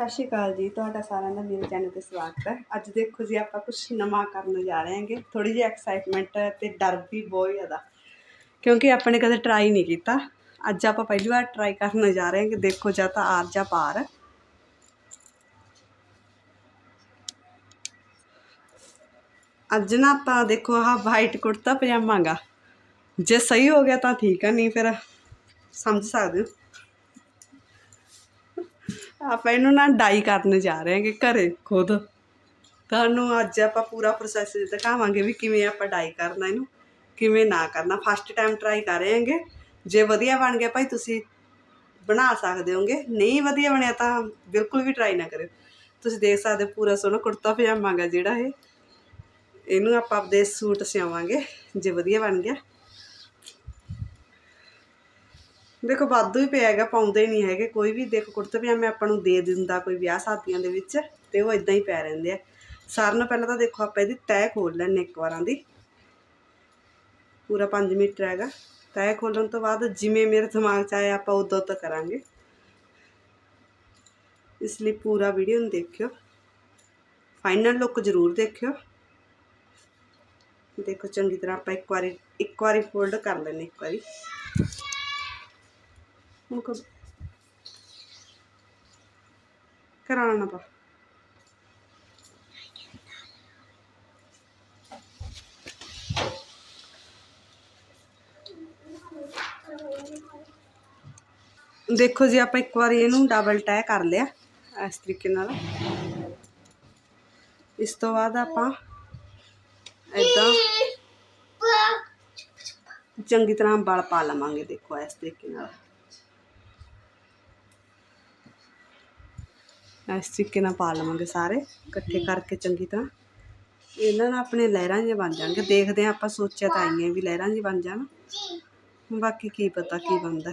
ਸਤਿ ਸ਼੍ਰੀ ਅਕਾਲ ਜੀ, ਤੁਹਾਡਾ ਸਾਰਿਆਂ ਦਾ ਮੇਰੇ ਚੈਨਲ ਤੇ ਸਵਾਗਤ ਹੈ। ਅੱਜ ਦੇਖੋ ਜੀ, ਆਪਾਂ ਕੁਝ ਨਵਾਂ ਕਰਨ ਜਾ ਰਹੇ ਹਾਂਗੇ। ਥੋੜੀ ਜਿਹੀ ਐਕਸਾਈਟਮੈਂਟ ਤੇ ਡਰ ਵੀ ਬਹੁਤ ਜ਼ਿਆਦਾ, ਕਿਉਂਕਿ ਆਪਾਂ ਨੇ ਕਦੇ ਟਰਾਈ ਨਹੀਂ ਕੀਤਾ। ਅੱਜ ਆਪਾਂ ਪਹਿਲੀ ਵਾਰ ਟਰਾਈ ਕਰਨ ਜਾ ਰਹੇ ਹਾਂਗੇ। ਦੇਖੋ ਜਾਂ ਤਾਂ ਆਰ ਜਾਂ ਪਾਰ। ਅੱਜ ਨਾ ਆਪਾਂ ਦੇਖੋ ਆਹ ਵਾਈਟ ਕੁੜਤਾ ਪਜਾਮਾਗਾ। ਜੇ ਸਹੀ ਹੋ ਗਿਆ ਤਾਂ ਠੀਕ ਆ, ਨਹੀਂ ਫਿਰ ਸਮਝ ਸਕਦੇ ਹੋ। ਆਪਾਂ ਇਹਨੂੰ ਨਾ ਡਾਈ ਕਰਨ ਜਾ ਰਹੇ ਹਾਂਗੇ ਘਰੇ ਖੁਦ। ਤੁਹਾਨੂੰ ਅੱਜ ਆਪਾਂ ਪੂਰਾ ਪ੍ਰੋਸੈਸ ਦਿਖਾਵਾਂਗੇ ਵੀ ਕਿਵੇਂ ਆਪਾਂ ਡਾਈ ਕਰਨਾ ਇਹਨੂੰ, ਕਿਵੇਂ ਨਾ ਕਰਨਾ। ਫਸਟ ਟਾਈਮ ਟਰਾਈ ਕਰ ਰਹੇ ਹਾਂਗੇ। ਜੇ ਵਧੀਆ ਬਣ ਗਿਆ ਭਾਈ, ਤੁਸੀਂ ਬਣਾ ਸਕਦੇ ਹੋਗੇ ਨਹੀਂ ਵਧੀਆ ਬਣਿਆ ਤਾਂ ਬਿਲਕੁਲ ਵੀ ਟਰਾਈ ਨਾ ਕਰਿਓ। ਤੁਸੀਂ ਦੇਖ ਸਕਦੇ ਹੋ ਪੂਰਾ ਸੋਹਣਾ ਕੁੜਤਾ ਪਜਾਮਾ ਗਾ ਜਿਹੜਾ ਇਹ। ਇਹਨੂੰ ਆਪਾਂ ਆਪਦੇ ਸੂਟ ਸਿਆਵਾਂਗੇ, ਜੇ ਵਧੀਆ ਬਣ ਗਿਆ। ਦੇਖੋ ਵਾਧੂ ਹੀ ਪਿਆ ਹੈਗਾ, ਪਾਉਂਦੇ ਨਹੀਂ ਹੈਗੇ, ਕੋਈ ਵੀ ਦੇਖੋ ਕੁੜਤੇ ਪਜਾਮੇ ਆਪਾਂ ਨੂੰ ਦੇ ਦਿੰਦਾ ਕੋਈ ਵਿਆਹ ਸ਼ਾਦੀਆਂ ਦੇ ਵਿੱਚ ਤੇ ਉਹ ਇਦਾਂ ਹੀ ਪੈ ਰਹਿੰਦੇ ਆ। ਸਾਰਿਆਂ ਨੂੰ ਪਹਿਲਾਂ ਤਾਂ ਦੇਖੋ ਆਪਾਂ ਇਹਦੀ ਤੈਅ ਖੋਲ ਲੈਣੇ ਇੱਕ ਵਾਰਾਂ ਦੀ। ਪੂਰਾ 5 ਮੀਟਰ ਹੈਗਾ। ਤੈਅ ਖੋਲਣ ਤੋਂ ਬਾਅਦ ਜਿਵੇਂ ਮੇਰੇ ਦਿਮਾਗ 'ਚ ਆਇਆ ਆਪਾਂ ਉਦੋਂ ਤੱਕ ਕਰਾਂਗੇ। ਇਸ ਲਈ ਪੂਰਾ ਵੀਡੀਓ ਨੂੰ ਦੇਖਿਓ। ਫਾਈਨਲ ਲੁੱਕ ਜ਼ਰੂਰ ਦੇਖਿਓ। ਦੇਖੋ ਚੰਗੀ ਤਰ੍ਹਾਂ ਆਪਾਂ ਇੱਕ ਵਾਰੀ ਇੱਕ ਵਾਰੀ ਫੋਲਡ ਕਰ ਲੈਣੇ ਇੱਕ ਵਾਰੀ। ਹੁਣ ਕੋ ਦੇਖੋ ਜੀ, ਆਪਾਂ ਇੱਕ ਵਾਰੀ ਇਹਨੂੰ ਡਬਲ ਟੈ ਕਰ ਲਿਆ ਇਸ ਤਰੀਕੇ ਨਾਲ। ਇਸ ਤੋਂ ਬਾਅਦ ਆਪਾਂ ਇਦਾਂ ਚੰਗੀ ਤਰ੍ਹਾਂ ਵਲ ਪਾ ਲਵਾਂਗੇ, ਦੇਖੋ ਇਸ ਤਰੀਕੇ ਨਾਲ। ਇਸ ਤਰੀਕੇ ਨਾਲ ਪਾ ਲਵਾਂਗੇ ਸਾਰੇ, ਇਕੱਠੇ ਕਰਕੇ ਚੰਗੀ ਤਰ੍ਹਾਂ। ਇਹਨਾਂ ਨਾਲ ਆਪਣੇ ਲਹਿਰਾਂ ਜਿਹੀਆਂ ਬਣ ਜਾਣਗੇ। ਦੇਖਦੇ ਹਾਂ, ਆਪਾਂ ਸੋਚਿਆ ਤਾਂ ਆਈਆਂ ਵੀ ਲਹਿਰਾਂ ਜਿਹੀਆਂ ਬਣ ਜਾਣ। ਬਾਕੀ ਕੀ ਪਤਾ ਕੀ ਬਣਦਾ।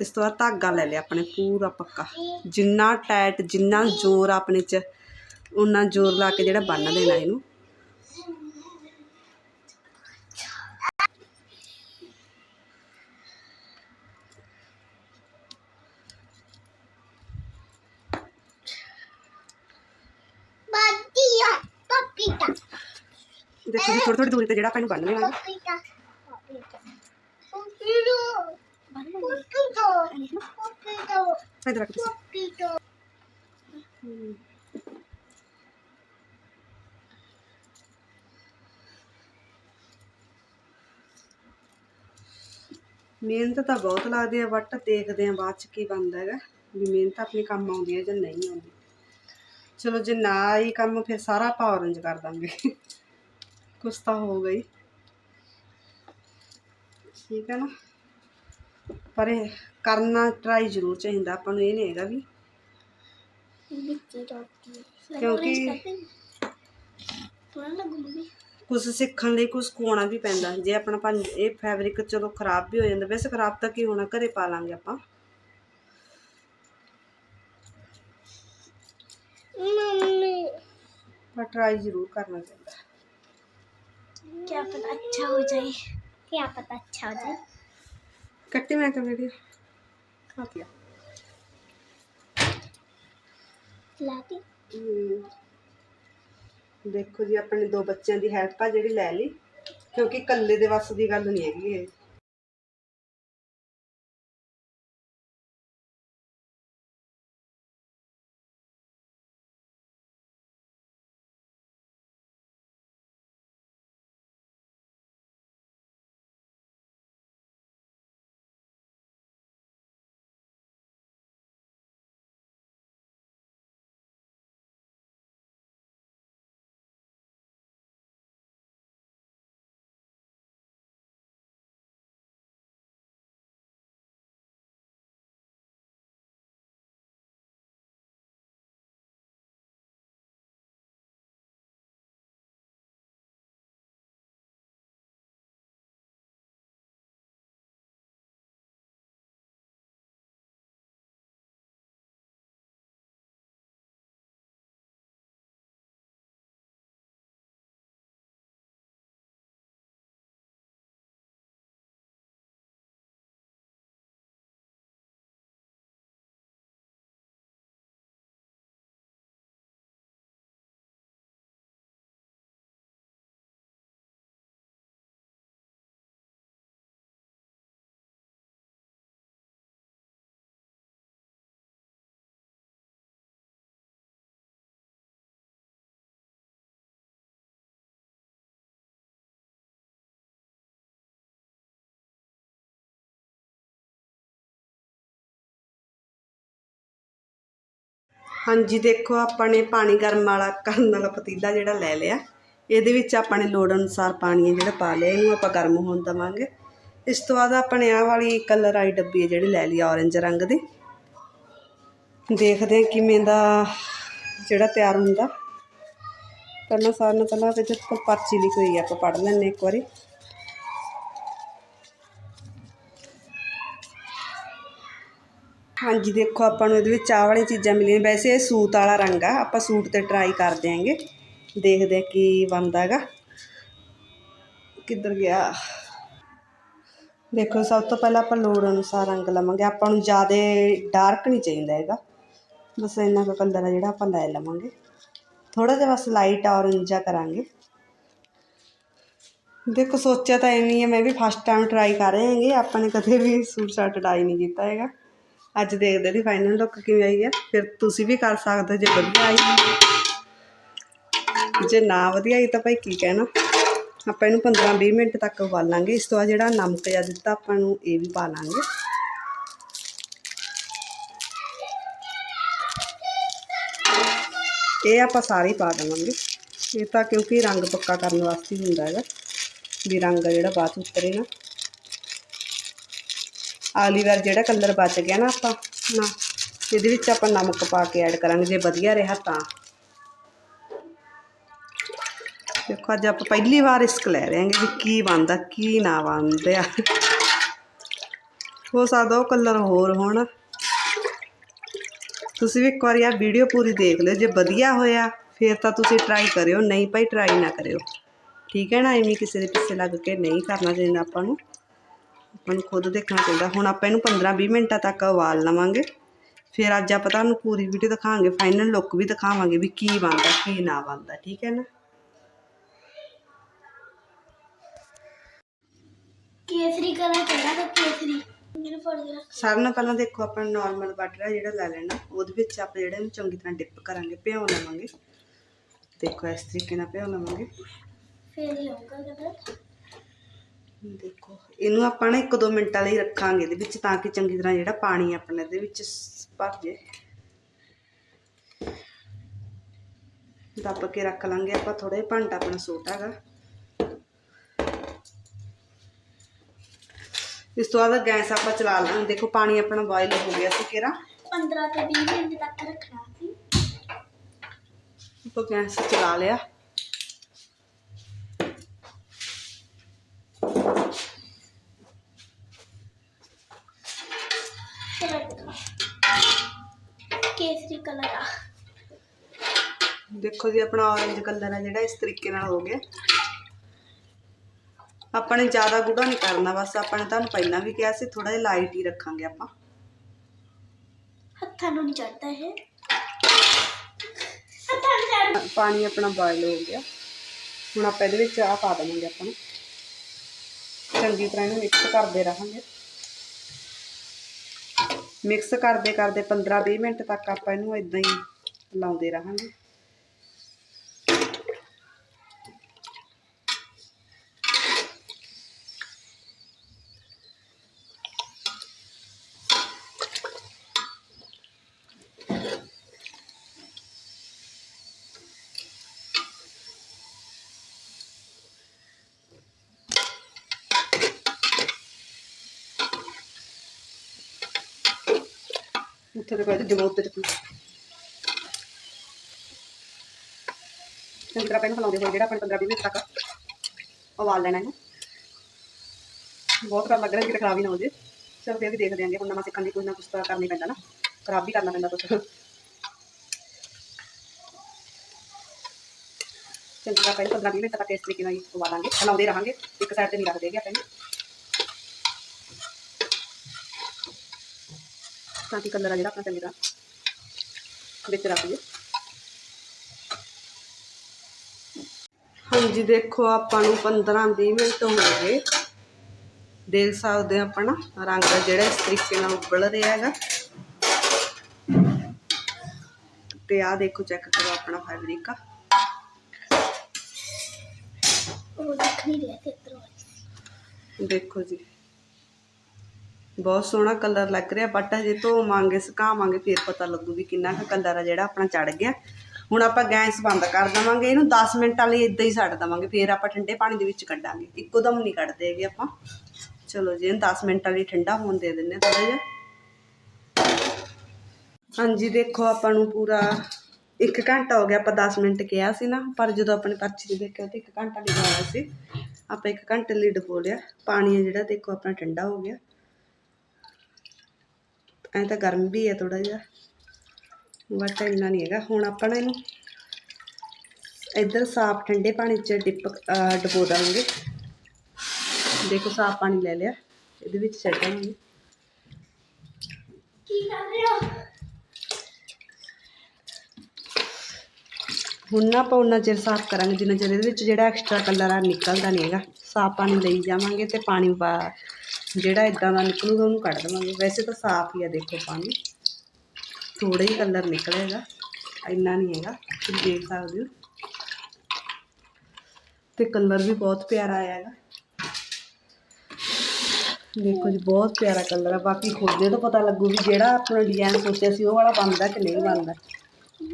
ਇਸ ਤੋਂ ਬਾਅਦ ਧਾਗਾ ਲੈ ਲਿਆ ਆਪਣੇ, ਪੂਰਾ ਪੱਕਾ। ਜਿੰਨਾ ਟਾਈਟ ਜਿੰਨਾ ਜ਼ੋਰ ਆਪਣੇ 'ਚ ਉਨਾ ਜ਼ੋਰ ਲਾ ਕੇ ਜਿਹੜਾ ਬੰਨ ਦੇਣਾ ਇਹਨੂੰ। ਦੇਖੋ ਜੀ ਥੋੜੀ ਥੋੜੀ ਦੂਰੀ ਤੇ ਜਿਹੜਾ ਆਪਾਂ ਇਹਨੂੰ ਬੰਨ ਲੈਣਾ ਇਧਰ ਰੱਖ ਤੁਸੀਂ। ਮਿਹਨਤ ਤਾਂ ਬਹੁਤ ਲੱਗਦੀ ਹੈ ਬਟ ਦੇਖਦੇ ਆ ਬਾਅਦ ਚ ਕੀ ਬਣਦਾ ਹੈਗਾ, ਵੀ ਮਿਹਨਤ ਆਪਣੇ ਕੰਮ ਆਉਂਦੀ ਹੈ ਜਾਂ ਨਹੀਂ ਆਉਂਦੀ। ਚਲੋ ਜੇ ਨਾ ਆਈ ਕੰਮ ਫਿਰ ਸਾਰਾ ਆਪਾਂ ਔਰੰਜ ਕਰ ਦਾਂਗੇ। ਕੁਛ ਤਾਂ ਹੋ ਗਈ। ਠੀਕ ਹੈ ਨਾ? ਪਰ ਇਹ ਕਰਨਾ ਟਰਾਈ ਜ਼ਰੂਰ ਚਾਹੀਦਾ ਆਪਾਂ ਨੂੰ ਇਹ ਨਹੀਂ ਹੈਗਾ ਵੀ. ਕਿਉਂਕਿ. ਕੁਝ ਸਿੱਖਣ ਲਈ ਕੁਝ ਕੋਣਾ ਵੀ ਪੈਂਦਾ। ਜੇ ਆਪਣਾ ਇਹ ਫੈਬਰਿਕ ਚਲੋ ਖਰਾਬ ਵੀ ਹੋ ਜਾਂਦਾ। ਵੈਸੇ ਖਰਾਬ ਤਾਂ ਕੀ ਹੋਣਾ? ਘਰੇ ਪਾ ਲਾਂਗੇ ਆਪਾਂ। Mami. ਪਰ ਟਰਾਈ ਜ਼ਰੂਰ ਕਰਨਾ ਚਾਹੀਦਾ क्या पता अच्छा हो जाए क्या पता अच्छा हो जाए ਕੱਟੀ ਮੈਂ ਕਿ ਵੀਡੀਓ ਕਾਪੀਆ लाती ਦੇਖੋ ਜੀ ਆਪਣੇ ਦੋ ਬੱਚਿਆਂ ਦੀ ਹੈਲਪ ਆ ਜਿਹੜੀ ਲੈ ਲਈ ਕਿਉਂਕਿ ਇਕੱਲੇ ਦੇ ਵੱਸ ਦੀ ਗੱਲ ਨਹੀਂ ਹੈਗੀ ਇਹ ਹਾਂਜੀ, ਦੇਖੋ, ਆਪਾਂ ਨੇ ਪਾਣੀ ਗਰਮ ਵਾਲਾ ਕਰਨ ਵਾਲਾ ਪਤੀਲਾ ਜਿਹੜਾ ਲੈ ਲਿਆ। ਇਹਦੇ ਵਿੱਚ ਆਪਾਂ ਨੇ ਲੋੜ ਅਨੁਸਾਰ ਪਾਣੀ ਹੈ ਜਿਹੜਾ ਪਾ ਲਿਆ, ਇਹਨੂੰ ਆਪਾਂ ਗਰਮ ਹੋਣ ਦਵਾਂਗੇ। ਇਸ ਤੋਂ ਬਾਅਦ ਆਪਾਂ ਨੇ ਆਹ ਵਾਲੀ ਕਲਰ ਆਈ ਡੱਬੀ ਹੈ ਜਿਹੜੀ ਲੈ ਲਈ ਔਰੰਜ ਰੰਗ ਦੀ। ਦੇਖਦੇ ਹਾਂ ਕਿਵੇਂ ਦਾ ਜਿਹੜਾ ਤਿਆਰ ਹੁੰਦਾ। ਪਹਿਲਾਂ ਸਾਰਿਆਂ ਨੂੰ ਪਹਿਲਾਂ ਇਹਦੇ ਉੱਪਰ ਪਰਚੀ ਲਿਖੀ ਹੋਈ ਆਪਾਂ ਪੜ੍ਹ ਲੈਂਦੇ ਇੱਕ ਵਾਰੀ। ਹਾਂਜੀ, ਦੇਖੋ, ਆਪਾਂ ਨੂੰ ਇਹਦੇ ਵਿੱਚ ਚਾਹ ਵਾਲੀਆਂ ਚੀਜ਼ਾਂ ਮਿਲੀਆਂ। ਵੈਸੇ ਇਹ ਸੂਟ ਵਾਲਾ ਰੰਗ ਆ, ਆਪਾਂ ਸੂਟ ਤੇ ਟਰਾਈ ਕਰ ਦਿਆਂਗੇ। ਦੇਖਦੇ ਆ ਕੀ ਬਣਦਾ ਹੈਗਾ। ਕਿੱਧਰ ਗਿਆ? ਦੇਖੋ, ਸਭ ਤੋਂ ਪਹਿਲਾਂ ਆਪਾਂ ਲੋੜ ਅਨੁਸਾਰ ਰੰਗ ਲਵਾਂਗੇ। ਆਪਾਂ ਨੂੰ ਜ਼ਿਆਦਾ ਡਾਰਕ ਨਹੀਂ ਚਾਹੀਦਾ ਹੈਗਾ। ਬਸ ਇੰਨਾ ਕੁ ਕਲਰ ਆ ਜਿਹੜਾ ਆਪਾਂ ਲੈ ਲਵਾਂਗੇ। ਥੋੜਾ ਜਿਹਾ ਬਸ ਲਾਈਟ ਔਰੰਜ ਜਿਹਾ ਕਰਾਂਗੇ। ਦੇਖੋ, ਸੋਚਿਆ ਤਾਂ ਐਵੇਂ ਹੀ ਹੈ ਮੈਂ ਵੀ ਫਸਟ ਟਾਈਮ ਟਰਾਈ ਕਰ ਰਹੇ ਹੈਗੇ। ਆਪਾਂ ਨੇ ਕਦੇ ਵੀ ਸੂਟ ਸਾਟ ਟਰਾਈ ਨਹੀਂ ਕੀਤਾ ਹੈਗਾ। ਅੱਜ ਦੇਖਦੇ ਦੀ ਫਾਈਨਲ ਲੁੱਕ ਕਿਵੇਂ ਆਈ ਹੈ। ਫਿਰ ਤੁਸੀਂ ਵੀ ਕਰ ਸਕਦੇ ਹੋ ਜੇ ਵਧੀਆ ਆਈ। ਜੇ ਨਾ ਵਧੀਆ ਆਈ ਤਾਂ ਭਾਈ ਕੀ ਕਹਿਣਾ। ਆਪਾਂ ਇਹਨੂੰ 15-20 ਮਿੰਟ ਤੱਕ ਉਬਾਲਾਂਗੇ। ਇਸ ਤੋਂ ਬਾਅਦ ਜਿਹੜਾ ਨਮਕ ਜਿਹਾ ਦਿੱਤਾ ਆਪਾਂ ਨੂੰ, ਇਹ ਵੀ ਪਾ ਲਾਂਗੇ। ਇਹ ਆਪਾਂ ਸਾਰੇ ਹੀ ਪਾ ਦੇਵਾਂਗੇ। ਇਹ ਤਾਂ ਕਿਉਂਕਿ ਰੰਗ ਪੱਕਾ ਕਰਨ ਵਾਸਤੇ ਹੀ ਹੁੰਦਾ ਹੈਗਾ। ਵੀ ਰੰਗ ਜਿਹੜਾ ਬਾਅਦ 'ਚ ਉਤਰੇ ਨਾ ਅਗਲੀ ਵਾਰ ਜਿਹੜਾ ਕਲਰ ਬਚ ਗਿਆ ਨਾ ਆਪਾਂ, ਨਾ, ਇਹਦੇ ਵਿੱਚ ਆਪਾਂ ਨਮਕ ਪਾ ਕੇ ਐਡ ਕਰਾਂਗੇ, ਜੇ ਵਧੀਆ ਰਿਹਾ ਤਾਂ। ਦੇਖੋ, ਅੱਜ ਆਪਾਂ ਪਹਿਲੀ ਵਾਰ ਰਿਸਕ ਲੈ ਰਹੇ ਹਾਂਗੇ ਵੀ ਕੀ ਬਣਦਾ, ਕੀ ਨਾ ਬਣਦਾ। ਹੋ ਸਕਦਾ ਉਹ ਕਲਰ ਹੋਰ ਹੋਣ। ਤੁਸੀਂ ਵੀ ਇੱਕ ਵਾਰੀ ਆ ਵੀਡੀਓ ਪੂਰੀ ਦੇਖ ਲਿਓ, ਜੇ ਵਧੀਆ ਹੋਇਆ, ਫਿਰ ਤਾਂ ਤੁਸੀਂ ਟਰਾਈ ਕਰਿਓ, ਨਹੀਂ ਭਾਈ ਟਰਾਈ ਨਾ ਕਰਿਓ। ਠੀਕ ਹੈ ਨਾ? ਐਵੇਂ ਕਿਸੇ ਦੇ ਪਿੱਛੇ ਲੱਗ ਕੇ ਨਹੀਂ ਕਰਨਾ ਚਾਹੀਦਾ ਆਪਾਂ ਨੂੰ। ਆਪਾਂ ਨੂੰ ਖੁਦ ਦੇਖਣਾ ਚਾਹੀਦਾ। ਹੁਣ ਆਪਾਂ ਇਹਨੂੰ 15-20 ਮਿੰਟਾਂ ਤੱਕ ਉਬਾਲ ਲਵਾਂਗੇ। ਫਿਰ ਅੱਜ ਆਪਾਂ ਤੁਹਾਨੂੰ ਪੂਰੀ ਵੀਡੀਓ ਦਿਖਾਵਾਂਗੇ। ਫਾਈਨਲ ਲੁੱਕ ਵੀ ਦਿਖਾਵਾਂਗੇ ਵੀ ਕੀ ਬਣਦਾ ਕੀ ਨਾ ਬਣਦਾ ਠੀਕ ਹੈ ਨਾ? ਕੇਸਰੀ ਕਲਰ ਚਾਹੀਦਾ ਕੇਸਰੀ? ਮੈਨੂੰ ਫੜ ਜਰਾ। ਸਾਰਿਆਂ ਪਹਿਲਾਂ ਦੇਖੋ ਆਪਾਂ ਨਾਰਮਲ ਵਾਟਰ ਆ ਜਿਹੜਾ ਲੈ ਲੈਣਾ। ਉਹਦੇ ਵਿੱਚ ਆਪਾਂ ਜਿਹੜਾ ਇਹਨੂੰ ਚੰਗੀ ਤਰ੍ਹਾਂ ਡਿਪ ਕਰਾਂਗੇ ਭਿਓ ਲਵਾਂਗੇ। ਦੇਖੋ ਇਸ ਤਰੀਕੇ ਨਾਲ ਭਿਓ ਲਵਾਂਗੇ। ਫਿਰ ਹੀ ਹੋਊਗਾ ਕਲਰ ਦੇਖੋ ਇਹਨੂੰ ਆਪਾਂ ਨਾ 1-2 ਮਿੰਟਾਂ ਲਈ ਰੱਖਾਂਗੇ ਇਹਦੇ ਵਿੱਚ ਤਾਂ ਕਿ ਚੰਗੀ ਤਰ੍ਹਾਂ ਜਿਹੜਾ ਪਾਣੀ ਆਪਣੇ ਦੇ ਵਿੱਚ ਭਰ ਜੇ ਦੱਬ ਕੇ ਰੱਖ ਲਾਂਗੇ ਆਪਾਂ ਥੋੜੇ ਭਾਂਡਾ ਆਪਣਾ ਛੋਟਾ ਹੈਗਾ। ਇਸ ਤੋਂ ਬਾਅਦ ਗੈਸ ਆਪਾਂ ਚਲਾ ਲਾਂਗੇ। ਦੇਖੋ ਪਾਣੀ ਆਪਣਾ ਬੋਇਲ ਹੋ ਗਿਆ ਸੀ ਕਿਹੜਾ 15 ਤੋਂ 20 ਮਿੰਟ ਤੱਕ ਰੱਖਣਾ ਸੀ। ਆਪਾਂ ਗੈਸ ਚਲਾ ਲਿਆ। ਦੇਖੋ ਜੀ ਆਪਣਾ orange ਕਲਰ ਆ ਜਿਹੜਾ ਇਸ ਤਰੀਕੇ ਨਾਲ ਹੋ ਗਿਆ। ਆਪਾਂ ਨੇ ਜ਼ਿਆਦਾ ਗੂੜਾ ਨਹੀਂ ਕਰਨਾ ਬਸ ਆਪਾਂ ਨੇ ਤੁਹਾਨੂੰ ਪਹਿਲਾਂ ਵੀ ਕਿਹਾ ਸੀ ਥੋੜਾ ਜਿਹਾ ਲਾਈਟ ਹੀ ਰੱਖਾਂਗੇ ਆਪਾਂ। ਹੱਥਾਂ ਨੂੰ ਚੜਦਾ ਇਹ। ਪਾਣੀ ਆਪਣਾ ਬੋਇਲ ਹੋ ਗਿਆ। ਹੁਣ ਆਪਾਂ ਇਹਦੇ ਵਿੱਚ ਆ ਪਾ ਦੇਵਾਂਗੇ ਆਪਾਂ ਨੂੰ। ਚੰਗੀ ਤਰ੍ਹਾਂ ਇਹਨੂੰ ਮਿਕਸ ਕਰਦੇ ਰਹਾਂਗੇ। ਮਿਕਸ ਕਰਦੇ ਕਰਦੇ 15-20 ਮਿੰਟ ਤੱਕ ਆਪਾਂ ਇਹਨੂੰ ਇਦਾਂ ਹੀ ਲਾਉਂਦੇ ਰਹਾਂਗੇ। ਉੱਥੇ ਤੇ ਕੋਈ ਜਮੋਤ ਤੇ ਚੱਕੂ ਚੰਗੀ ਤਰ੍ਹਾਂ ਪਹਿਲਾਂ ਹੋਏ ਜਿਹੜਾ ਆਪਣੇ 15 20 ਮਿੰਟ ਤੱਕ ਉਬਾਲ ਲੈਣਾ ਇਹਨੂੰ। ਬਹੁਤ ਕਰ ਲੱਗ ਰਿਹਾ ਕਿ ਖਰਾਬ ਹੀ ਨਾ ਹੋ ਜੇ। ਚਲ ਫਿਰ ਵੀ ਦੇਖਦੇ ਦਿਆਂਗੇ, ਹੁਣ ਨਵਾਂ ਸਿੱਖਣ ਦੀ ਕੋਈ ਨਾ ਕੁਛ ਤਾਂ ਕਰਨੀ ਪੈਂਦਾ ਨਾ। ਖਰਾਬ ਵੀ ਕਰਨਾ ਪੈਂਦਾ ਕੁਛ। ਚੰਗੀ ਪਹਿਲਾਂ 15 20 ਮਿੰਟ ਤੱਕ ਇਸ ਤਰੀਕੇ ਨਾਲ ਹੀ ਉਬਾਲਾਂਗੇ ਹਿਲਾਉਂਦੇ ਰਹਾਂਗੇ। ਇੱਕ ਸਾਈਡ ਤੇ ਨਹੀਂ ਰੱਖਦੇ ਹੈਗੇ ਆਪਾਂ ਤਾਂ ਕਿ ਕਲਰ ਜਿਹੜਾ ਆਪਣਾ ਚੰਗੀ ਤਰ੍ਹਾਂ ਵਿੱਚ ਰੱਖ ਲਈਏ ਹਾਂਜੀ ਦੇਖੋ ਆਪਾਂ ਨੂੰ 15-20 ਮਿੰਟ ਹੋ ਗਏ। ਦੇਖ ਸਕਦੇ ਆ ਆਪਣਾ ਰੰਗ ਜਿਹੜਾ ਇਸ ਤਰੀਕੇ ਨਾਲ ਉਬਲ ਰਿਹਾ ਹੈਗਾ। ਤੇ ਆ ਦੇਖੋ ਚੈੱਕ ਕਰੋ ਆਪਣਾ ਫੈਬਰਿਕ ਆ। ਉਹ ਦਿਖ ਨਹੀਂ ਰਿਹਾ ਤੇ ਦੇਖੋ ਜੀ। ਬਹੁਤ ਸੋਹਣਾ ਕਲਰ ਲੱਗ ਰਿਹਾ ਬਟ ਹਜੇ ਧੋਵਾਂਗੇ, ਸੁਕਾਵਾਂਗੇ, ਫਿਰ ਪਤਾ ਲੱਗੂ ਵੀ ਕਿੰਨਾ ਕੁ ਕਲਰ ਆ ਜਿਹੜਾ ਆਪਣਾ ਚੜ ਗਿਆ। ਹੁਣ ਆਪਾਂ ਗੈਸ ਬੰਦ ਕਰ ਦਵਾਂਗੇ, ਇਹਨੂੰ 10 ਮਿੰਟਾਂ ਲਈ ਇਦਾਂ ਹੀ ਛੱਡ ਦਵਾਂਗੇ, ਫਿਰ ਆਪਾਂ ਠੰਡੇ ਪਾਣੀ ਦੇ ਵਿੱਚ ਕੱਢਾਂਗੇ ਇੱਕੋ ਦਮ ਨਹੀਂ ਕੱਢਦੇ ਹੈਗੇ ਆਪਾਂ। ਚਲੋ ਜੀ, ਇਹਨੂੰ 10 ਮਿੰਟਾਂ ਲਈ ਠੰਡਾ ਹੋਣ ਦੇ ਦਿੰਨੇ ਥੋੜਾ ਜਿਹਾ। ਹਾਂਜੀ, ਦੇਖੋ ਆਪਾਂ ਨੂੰ ਪੂਰਾ 1 ਘੰਟਾ ਹੋ ਗਿਆ, ਆਪਾਂ 10 ਮਿੰਟ ਕਿਹਾ ਸੀ ਨਾ, ਪਰ ਜਦੋਂ ਆਪਣੇ ਪਰਚੀ ਤੇ ਦੇਖਿਆ ਤੇ 1 ਘੰਟਾ ਲਿਖਾਇਆ ਸੀ, ਆਪਾਂ 1 ਘੰਟੇ ਲਈ ਡਬੋ ਲਿਆ। ਪਾਣੀ ਹੈ ਜਿਹੜਾ, ਦੇਖੋ ਆਪਣਾ ਠੰਡਾ ਹੋ ਗਿਆ। ਐਂ ਤਾਂ ਗਰਮ ਵੀ ਹੈ ਥੋੜਾ ਜਿਹਾ। ਬਟ ਇੰਨਾ ਨਹੀਂ ਹੈਗਾ। ਹੁਣ ਆਪਾਂ ਨਾ ਇਹਨੂੰ ਇੱਧਰ ਸਾਫ਼ ਠੰਡੇ ਪਾਣੀ 'ਚ ਡਿਪ ਡਬੋ ਦਾਂਗੇ। ਦੇਖੋ ਸਾਫ਼ ਪਾਣੀ ਲੈ ਲਿਆ। ਇਹਦੇ ਵਿੱਚ ਛੱਡਾਂਗੇ ਕੀ ਕਰ ਰਹੇ ਹੋ? ਹੁਣ ਨਾ ਆਪਾਂ ਉਨਾ ਚਿਰ ਸਾਫ਼ ਕਰਾਂਗੇ। ਜਿੰਨਾ ਚਿਰ ਇਹਦੇ ਵਿੱਚ ਜਿਹੜਾ ਐਕਸਟਰਾ ਕਲਰ ਆ ਨਿਕਲਦਾ ਨਹੀਂ ਹੈਗਾ। ਸਾਫ਼ ਪਾਣੀ ਲਈ ਜਾਵਾਂਗੇ ਤੇ ਪਾਣੀ ਪਾ ਜਿਹੜਾ ਇਦਾਂ ਦਾ ਨਿਕਲੂਗਾ ਉਹਨੂੰ ਕੱਢ ਦੇਵਾਂਗੇ। ਵੈਸੇ ਤਾਂ ਸਾਫ਼ ਹੀ ਆ ਦੇਖੋ ਪਾਣੀ। ਥੋੜਾ ਹੀ ਕਲਰ ਨਿਕਲੇਗਾ। ਇੰਨਾ ਨਹੀਂ ਹੈਗਾ। ਤੁਸੀਂ ਦੇਖ ਸਕਦੇ ਹੋ। ਤੇ ਕਲਰ ਵੀ ਬਹੁਤ ਪਿਆਰਾ ਆਇਆ ਹੈਗਾ। ਦੇਖੋ ਜੀ, ਬਹੁਤ ਪਿਆਰਾ ਕਲਰ ਆ। ਬਾਕੀ ਖੋਲਦੇ ਤੋਂ ਪਤਾ ਲੱਗੂ ਵੀ ਜਿਹੜਾ ਆਪਣਾ ਡਿਜ਼ਾਈਨ ਸੋਚਿਆ ਸੀ, ਉਹ ਵਾਲਾ ਬਣਦਾ ਕਿ ਨਹੀਂ ਬਣਦਾ।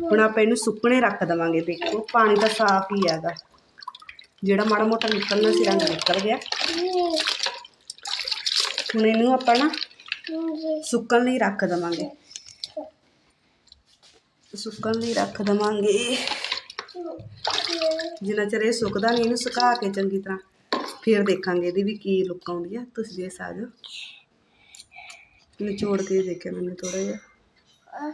ਹੁਣ ਆਪਾਂ ਇਹਨੂੰ ਸੁੱਕਣੇ ਰੱਖ ਦੇਵਾਂਗੇ, ਦੇਖੋ। ਪਾਣੀ ਤਾਂ ਸਾਫ਼ ਹੀ ਹੈਗਾ। ਜਿਹੜਾ ਮਾੜਾ ਮੋਟਾ ਨਿਕਲਣਾ ਸੀ, ਰੰਗ ਨਿਕਲ ਗਿਆ। ਹੁਣ ਇਹਨੂੰ ਆਪਾਂ ਨਾ ਸੁੱਕਣ ਲਈ ਰੱਖ ਦੇਵਾਂਗੇ। ਸੁੱਕਣ ਲਈ ਰੱਖ ਦੇਵਾਂਗੇ। ਜਿੰਨਾ ਚਿਰ ਇਹ ਸੁੱਕਦਾ ਨਹੀਂ ਇਹਨੂੰ ਸੁਕਾ ਕੇ ਚੰਗੀ ਤਰ੍ਹਾਂ ਫਿਰ ਦੇਖਾਂਗੇ ਇਹਦੀ ਵੀ ਕੀ ਲੁੱਕ ਆਉਂਦੀ ਆ। ਤੁਸੀਂ ਦੇਖ ਸਕਦੇ ਹੋ। ਨਿਚੋੜ ਕੇ ਦੇਖਿਆ ਮੈਨੂੰ ਥੋੜਾ ਜਿਹਾ।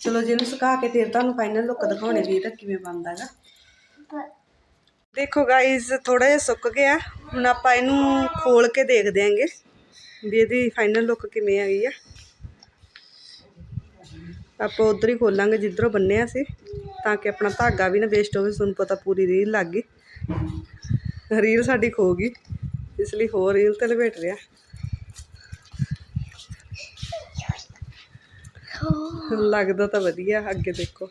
ਚਲੋ ਜੀ ਇਹਨੂੰ ਸੁਕਾ ਕੇ ਫਿਰ ਤੁਹਾਨੂੰ ਫਾਈਨਲ ਲੁੱਕ ਦਿਖਾਉਣੇ ਵੀ ਇਹਦਾ ਕਿਵੇਂ ਬਣਦਾ ਹੈਗਾ। ਦੇਖੋ ਗਾਇਜ਼ ਥੋੜਾ ਜਿਹਾ ਸੁੱਕ ਗਿਆ। ਹੁਣ ਆਪਾਂ ਇਹਨੂੰ ਖੋਲ ਕੇ ਦੇਖਦੇ ਆਂਗੇ ਵੀ ਇਹਦੀ ਫਾਈਨਲ ਲੁੱਕ ਕਿਵੇਂ ਆ ਆ? ਆਪਾਂ ਉਧਰ ਹੀ ਖੋਲਾਂਗੇ, ਜਿੱਧਰੋਂ ਬੰਨਿਆ ਸੀ, ਤਾਂ ਕਿ ਆਪਣਾ ਧਾਗਾ ਵੀ ਨਾ ਵੇਸਟ ਹੋਵੇ, ਤੁਹਾਨੂੰ ਪਤਾ ਪੂਰੀ ਰੀਲ ਲੱਗ ਗਈ। ਰੀਲ ਸਾਡੀ ਖੋ ਗਈ, ਇਸ ਲਈ ਹੋਰ ਰੀਲ ਤੇ ਲਪੇਟ ਰਿਹਾ। ਲੱਗਦਾ ਤਾਂ ਵਧੀਆ, ਅੱਗੇ ਦੇਖੋ।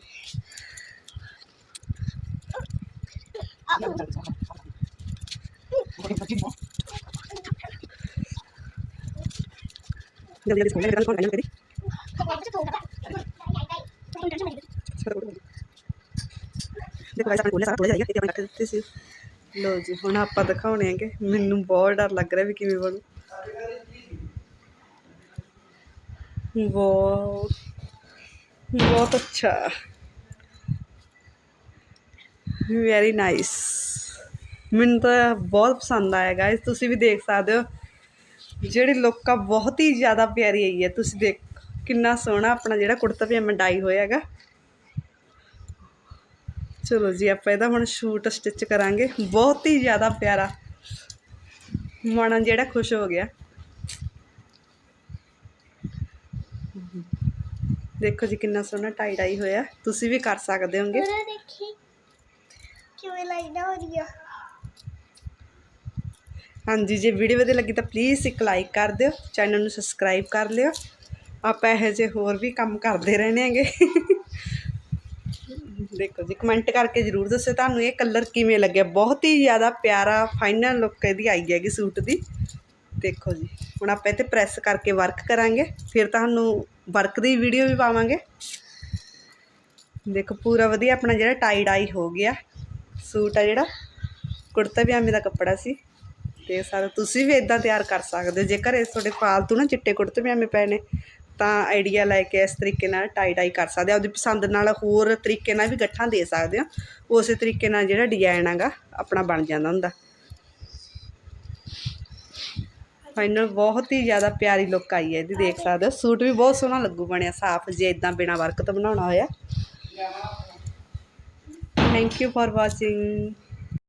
ਜਲਦੀ ਜਲਦੀ ਖੋਲ ਲੈ ਕੋਲ ਕਰੀ ਦੇਖੋ ਗਾਇਸ ਆਪਾਂ ਖੋਲਿਆ ਸਾਰਾ ਖੋਲਿਆ ਜਾਏਗਾ ਇਹ ਆਪਾਂ ਕੱਟ ਸੀ ਲੋ ਜੀ ਹੁਣ ਆਪਾਂ ਦਿਖਾਉਣੇ ਆਂਗੇ ਮੈਨੂੰ ਬਹੁਤ ਡਰ ਲੱਗ ਰਿਹਾ ਵੀ ਕਿਵੇਂ ਬਣੂ ਬਹੁਤ ਬਹੁਤ ਅੱਛਾ ਵੈਰੀ ਨਾਈਸ ਮੈਨੂੰ ਤਾਂ ਬਹੁਤ ਪਸੰਦ ਆਇਆ ਗਾਇਸ ਤੁਸੀਂ ਵੀ ਦੇਖ ਸਕਦੇ ਹੋ। ਜਿਹੜੀ ਲੁੱਕ ਆ ਬਹੁਤ ਹੀ ਜ਼ਿਆਦਾ ਪਿਆਰੀ ਆਈ ਹੈ ਤੁਸੀਂ ਦੇਖ ਕਿੰਨਾ ਸੋਹਣਾ ਆਪਣਾ ਜਿਹੜਾ ਕੁੜਤਾ ਪਜਾਮਾ ਡਾਈ ਹੋਇਆ ਹੈਗਾ। ਚਲੋ ਜੀ, ਆਪਾਂ ਇਹਦਾ ਹੁਣ ਸ਼ੂਟ ਸਟਿਚ ਕਰਾਂਗੇ। ਬਹੁਤ ਹੀ ਜ਼ਿਆਦਾ ਪਿਆਰਾ। ਮਨ ਜਿਹੜਾ ਖੁਸ਼ ਹੋ ਗਿਆ। ਦੇਖੋ ਜੀ, ਕਿੰਨਾ ਸੋਹਣਾ ਟਾਈ ਡਾਈ ਹੋਇਆ। ਤੁਸੀਂ ਵੀ ਕਰ ਸਕਦੇ ਹੋਗੇ। ਕਿਵੇਂ ਲਾਈਨਾ ਹੋ ਰਹੀ ਹਾਂਜੀ, ਜੇ ਵੀਡੀਓ ਵਧੀਆ ਲੱਗੀ ਤਾਂ ਪਲੀਜ਼ ਇੱਕ ਲਾਈਕ ਕਰ ਦਿਓ ਚੈਨਲ ਨੂੰ ਸਬਸਕ੍ਰਾਈਬ ਕਰ ਲਿਓ। ਆਪਾਂ ਇਹੋ ਜਿਹੇ ਹੋਰ ਵੀ ਕੰਮ ਕਰਦੇ ਰਹਿਣੇ ਹੈਗੇ। ਦੇਖੋ ਜੀ ਕਮੈਂਟ ਕਰਕੇ ਜਰੂਰ ਦੱਸਿਓ ਤੁਹਾਨੂੰ ਇਹ ਕਲਰ ਕਿਵੇਂ ਲੱਗਿਆ। ਬਹੁਤ ਹੀ ਜ਼ਿਆਦਾ ਪਿਆਰਾ ਫਾਈਨਲ ਲੁੱਕ ਇਹਦੀ ਆਈ ਹੈਗੀ ਸੂਟ ਦੀ। ਦੇਖੋ ਜੀ, ਹੁਣ ਆਪਾਂ ਇਹ ਇੱਥੇ ਪ੍ਰੈਸ ਕਰਕੇ ਵਰਕ ਕਰਾਂਗੇ। ਫਿਰ ਤੁਹਾਨੂੰ ਵਰਕ ਦੀ ਵੀਡੀਓ ਵੀ ਪਾਵਾਂਗੇ। ਦੇਖੋ, ਪੂਰਾ ਵਧੀਆ ਆਪਣਾ ਜਿਹੜਾ ਟਾਈ ਡਾਈ ਹੋ ਗਿਆ। ਸੂਟ ਆ ਜਿਹੜਾ ਕੁੜਤਾ ਪਜਾਮੇ ਦਾ ਕੱਪੜਾ ਸੀ। ਤੇ ਸਾਰਾ, ਤੁਸੀਂ ਵੀ ਇਦਾਂ ਤਿਆਰ ਕਰ ਸਕਦੇ ਹੋ। ਜੇਕਰ ਇਸ ਤੁਹਾਡੇ ਫਾਲਤੂ ਨਾ ਚਿੱਟੇ ਕੁੜਤੇ ਪਜਾਮੇ ਪਏ ਨੇ, ਤਾਂ ਆਈਡੀਆ ਲੈ ਕੇ ਇਸ ਤਰੀਕੇ ਨਾਲ ਟਾਈ ਡਾਈ ਕਰ ਸਕਦੇ ਹੋ। ਆਪਦੀ ਪਸੰਦ ਨਾਲ ਹੋਰ ਤਰੀਕੇ ਨਾਲ ਵੀ ਗੱਠਾਂ ਦੇ ਸਕਦੇ ਹੋ। ਉਸੇ ਤਰੀਕੇ ਨਾਲ ਜਿਹੜਾ ਡਿਜ਼ਾਈਨ ਹੈਗਾ, ਆਪਣਾ ਬਣ ਜਾਂਦਾ ਹੁੰਦਾ। ਫਾਈਨਲ ਬਹੁਤ ਹੀ ਜ਼ਿਆਦਾ ਪਿਆਰੀ ਲੁੱਕ ਆਈ ਹੈ ਇਹਦੀ, ਦੇਖ ਸਕਦੇ ਹੋ। ਸੂਟ ਵੀ ਬਹੁਤ ਸੋਹਣਾ ਲੱਗੂ ਬਣਿਆ, ਸਾਫ਼ ਜੇ ਇਦਾਂ ਬਿਨਾ ਵਰਕ ਤੋਂ ਬਣਾਉਣਾ ਹੋਇਆ। Thank you for watching